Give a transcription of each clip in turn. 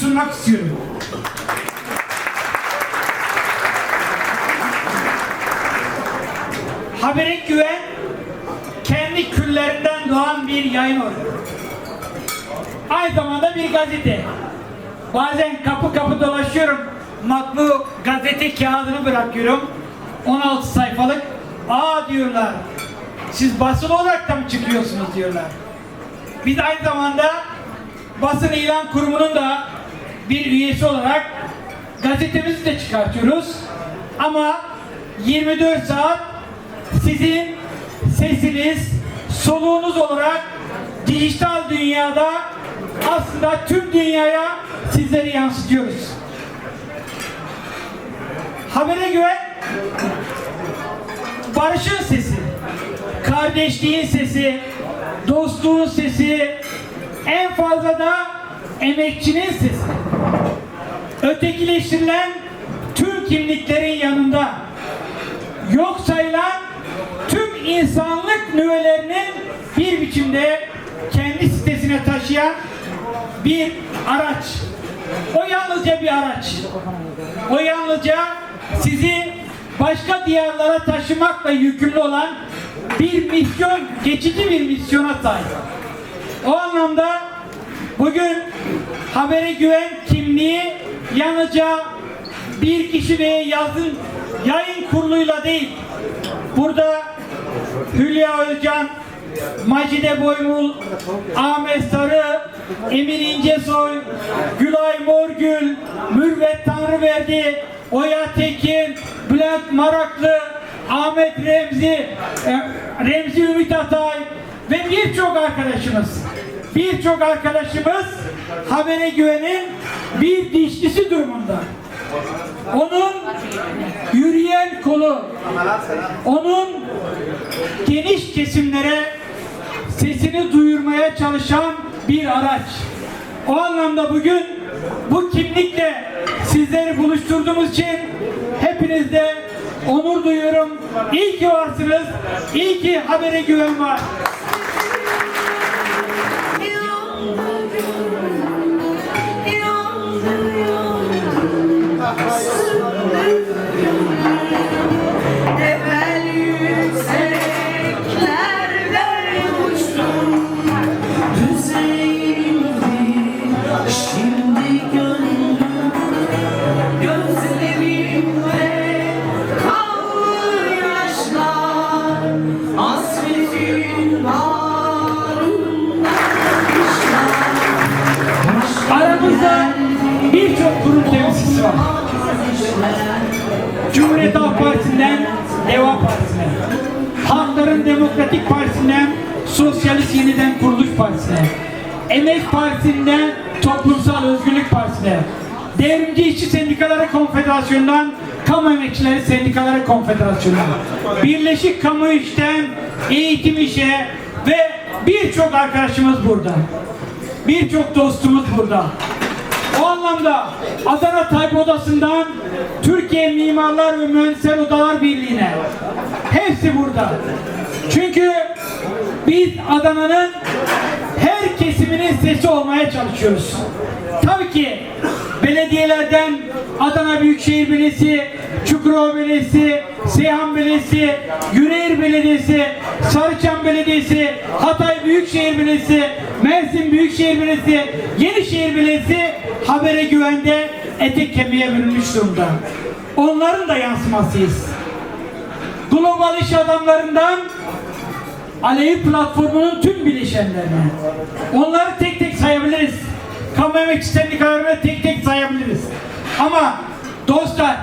sunmak istiyorum. Habere güven kendi küllerinden doğan bir yayın organı. Aynı zamanda bir gazete. Bazen kapı kapı dolaşıyorum. Matbu gazete kağıdını bırakıyorum. 16 sayfalık. Aa diyorlar. Siz basın olarak da mı çıkıyorsunuz diyorlar. Biz aynı zamanda basın ilan kurumunun da bir üyesi olarak gazetemizi de çıkartıyoruz. Ama 24 saat sizin sesiniz, soluğunuz olarak dijital dünyada aslında tüm dünyaya sizleri yansıtıyoruz. Habere güven barışın sesi, kardeşliğin sesi, dostluğun sesi, en fazla da emekçinin sesi. Ötekileştirilen tüm kimliklerin yanında yok sayılan tüm insanlık nüvelerinin bir biçimde kendi sitesine taşıyan bir araç. O yalnızca bir araç. O yalnızca sizi başka diyarlara taşımakla yükümlü olan bir misyon, geçici bir misyona sahip. O anlamda bugün habere güven kimliği yalnızca bir kişi veya yazın yayın kuruluyla değil. Burada Hülya Özcan, Macide Boymul, Ahmet Sarı, Emin İncesoy, Gülay Morgül, Mürvet Tanrıverdi, Oya Tekin, Bülent Maraklı, Ahmet Remzi, e, Remzi Ümit Atay ve birçok arkadaşımız. Birçok arkadaşımız habere güvenin bir dişlisi durumunda. Onun yürüyen kolu, onun geniş kesimlere sesini duyurmaya çalışan bir araç. O anlamda bugün bu kimlikle sizleri buluşturduğumuz için hepinizde onur duyuyorum. İyi ki varsınız. İyi ki habere güven var. Christ. Cumhuriyet Halk Partisi'nden Deva Partisi'ne, Halkların Demokratik Partisi'nden Sosyalist Yeniden Kuruluş Partisi'ne, Emek Partisi'nden Toplumsal Özgürlük Partisi'ne, Devrimci İşçi Sendikaları Konfederasyonu'ndan Kamu Emekçileri Sendikaları Konfederasyonu'na, Birleşik Kamu İş'ten Eğitim İş'e ve birçok arkadaşımız burada. Birçok dostumuz burada. O anlamda Adana Tayyip Odası'ndan Türkiye Mimarlar ve Mühendisler Odalar Birliği'ne hepsi burada. Çünkü biz Adana'nın her kesiminin sesi olmaya çalışıyoruz. Tabii ki belediyelerden Adana Büyükşehir Belediyesi, Çukurova Belediyesi, Seyhan Belediyesi, Yüreğir Belediyesi, Sarıçam Belediyesi, Hatay Büyükşehir Belediyesi, Mersin Büyükşehir Belediyesi, Yenişehir Belediyesi habere güvende etek kemiğe bürünmüş durumda. Onların da yansımasıyız. Global iş adamlarından Alevi platformunun tüm bileşenlerine. Onları tek tek sayabiliriz. Kamu emekçi sendikalarını tek tek sayabiliriz. Ama dostlar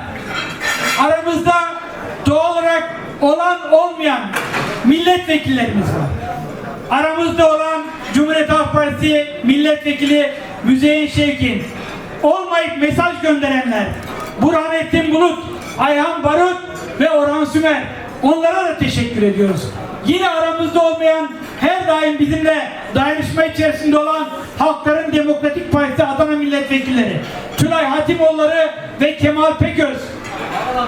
aramızda doğal olarak olan olmayan milletvekillerimiz var. Aramızda olan Cumhuriyet Halk Partisi milletvekili Müzeyyen Şevkin, olmayıp mesaj gönderenler, Burhanettin Bulut, Ayhan Barut ve Orhan Sümer. Onlara da teşekkür ediyoruz. Yine aramızda olmayan her daim bizimle dayanışma içerisinde olan Halkların Demokratik Partisi Adana milletvekilleri, Tülay Hatimoğulları ve Kemal Peköz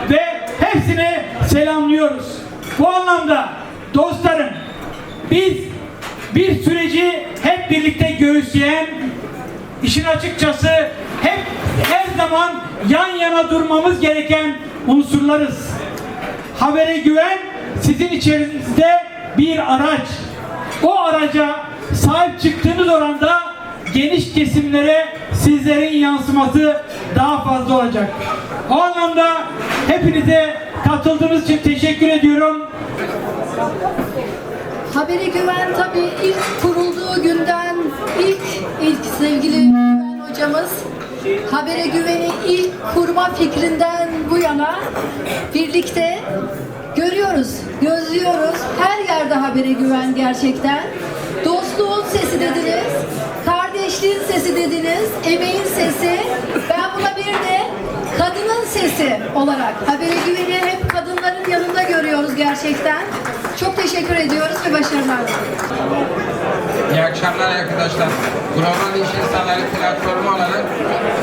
ve hepsini selamlıyoruz. Bu anlamda dostlarım biz bir süreci hep birlikte göğüsleyen işin açıkçası hep her zaman yan yana durmamız gereken unsurlarız. Habere güven sizin içerisinde bir araç. O araca sahip çıktığınız oranda geniş kesimlere sizlerin yansıması daha fazla olacak. O anlamda hepinize katıldığınız için teşekkür ediyorum. Habere Güven tabii ilk kurulduğu günden ilk ilk sevgili Güven hocamız Habere Güven'i ilk kurma fikrinden bu yana birlikte görüyoruz, gözlüyoruz. Her yerde Habere Güven gerçekten. Dostluğun sesi dediniz, kardeşliğin sesi dediniz, emeğin sesi. Ben buna bir de kadının sesi olarak Habere Güven'i hep kadınların yanında görüyoruz gerçekten. Çok teşekkür ediyoruz ve başarılar diliyoruz. İyi akşamlar arkadaşlar. Global İş İnsanları platformu olarak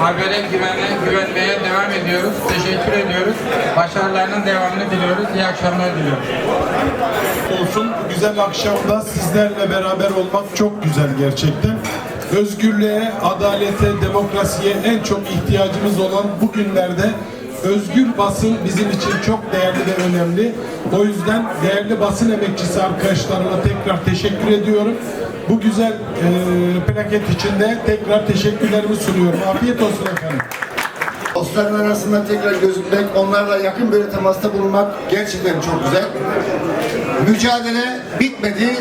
habere güvene, güvenmeye devam ediyoruz. Teşekkür ediyoruz. Başarılarının devamını diliyoruz. İyi akşamlar diliyorum. olsun. Güzel akşamda sizlerle beraber olmak çok güzel gerçekten. Özgürlüğe, adalete, demokrasiye en çok ihtiyacımız olan bu günlerde özgür basın bizim için çok değerli ve önemli. O yüzden değerli basın emekçisi arkadaşlarıma tekrar teşekkür ediyorum. Bu güzel e, plaket için de tekrar teşekkürlerimi sunuyorum. Afiyet olsun efendim. Dostların arasında tekrar gözükmek, onlarla yakın böyle temasta bulunmak gerçekten çok güzel. Mücadele bitmedi.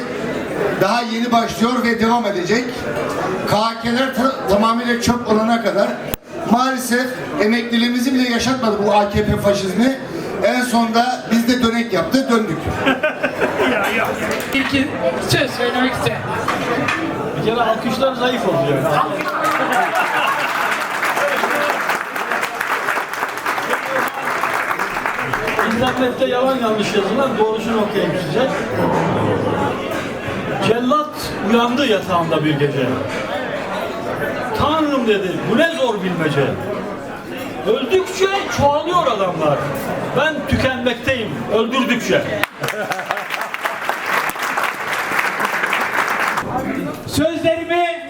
Daha yeni başlıyor ve devam edecek. KHK'ler ta- tamamıyla çöp olana kadar maalesef emekliliğimizi bile yaşatmadı bu AKP faşizmi. En sonunda biz de dönek yaptı, döndük. Bir iki söz söylemek isterim. Bir kere alkışlar zayıf oluyor. İnternette yalan yanlış yazılan doğrusunu okuyayım size. Uyandı yatağında bir gece. Tanrım dedi, bu ne zor bilmece. Öldükçe çoğalıyor adamlar. Ben tükenmekteyim, öldürdükçe. Sözlerimi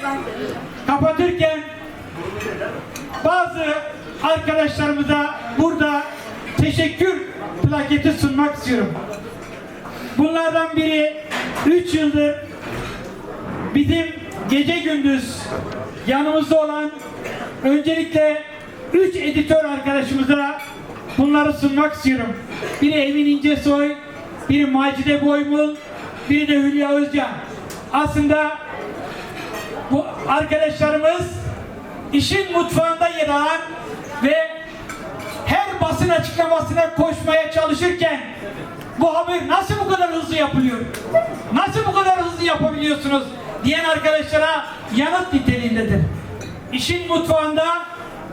kapatırken bazı arkadaşlarımıza burada teşekkür plaketi sunmak istiyorum. Bunlardan biri 3 yıldır bizim gece gündüz yanımızda olan öncelikle 3 editör arkadaşımıza bunları sunmak istiyorum. Biri Emin İncesoy, biri Macide Boymul, biri de Hülya Özcan. Aslında bu arkadaşlarımız işin mutfağında yer alan ve her basın açıklamasına koşmaya çalışırken bu haber nasıl bu kadar hızlı yapılıyor? Nasıl bu kadar hızlı yapabiliyorsunuz? Diyen arkadaşlara yanıt niteliğindedir. İşin mutfağında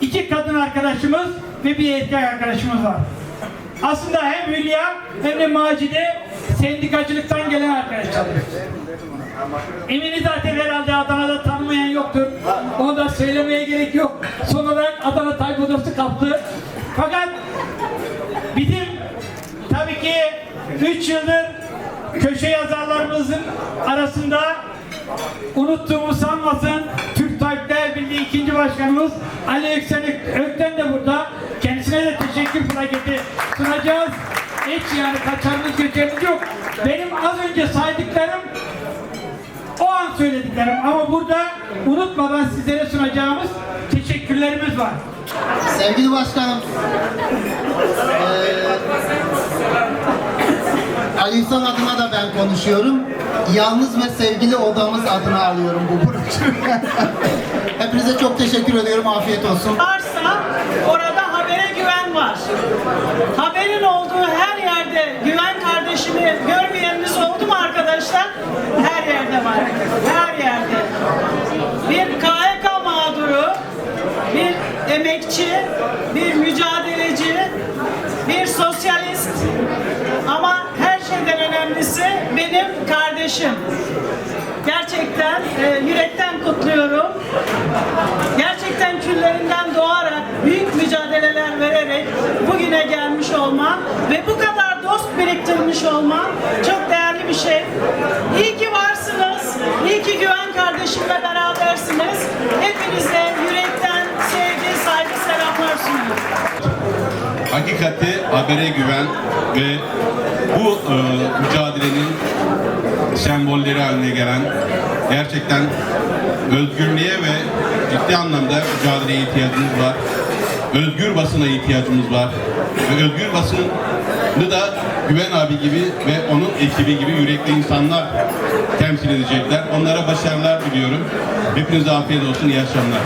iki kadın arkadaşımız ve bir erkek arkadaşımız var. Aslında hem Hülya hem de Macide sendikacılıktan gelen arkadaşlar. Emini zaten herhalde Adana'da tanımayan yoktur. Onu da söylemeye gerek yok. Son olarak Adana Tayfodası kaptı. Fakat bizim tabii ki 3 yıldır köşe yazarlarımızın arasında unuttuğumu sanmasın Türk Tayyipler Birliği ikinci başkanımız Ali Öksen Ökten de burada. Kendisine de teşekkür plaketi sunacağız. Hiç yani kaçarımız göçerimiz yok. Benim az önce saydıklarım o an söylediklerim ama burada unutmadan sizlere sunacağımız teşekkürlerimiz var. Sevgili başkanım, eee, Ali İhsan adına da ben konuşuyorum. Yalnız ve sevgili odamız adına alıyorum bu broşürü. Hepinize çok teşekkür ediyorum. Afiyet olsun. varsa orada habere güven var. Haberin olduğu her yerde güven kardeşini görmeyeniniz oldu mu arkadaşlar? Her yerde var. Her yerde. Bir KHK mağduru, bir emekçi, bir mücadeleci, bir sosyalist ama her şeyden önemlisi benim kardeşim. Gerçekten e, yürekten kutluyorum. Gerçekten küllerinden doğarak büyük mücadeleler vererek bugüne gelmiş olman ve bu kadar dost biriktirmiş olman çok değerli bir şey. İyi ki varsınız, iyi ki Güven kardeşimle berabersiniz. Hepinize yürekten sevgi, saygı, selamlar sunuyorum. hakikati habere güven ve bu e, mücadelenin sembolleri haline gelen gerçekten özgürlüğe ve ciddi anlamda mücadeleye ihtiyacımız var. Özgür basına ihtiyacımız var. Ve özgür basını da Güven abi gibi ve onun ekibi gibi yürekli insanlar temsil edecekler. Onlara başarılar diliyorum. Hepinize afiyet olsun, iyi akşamlar.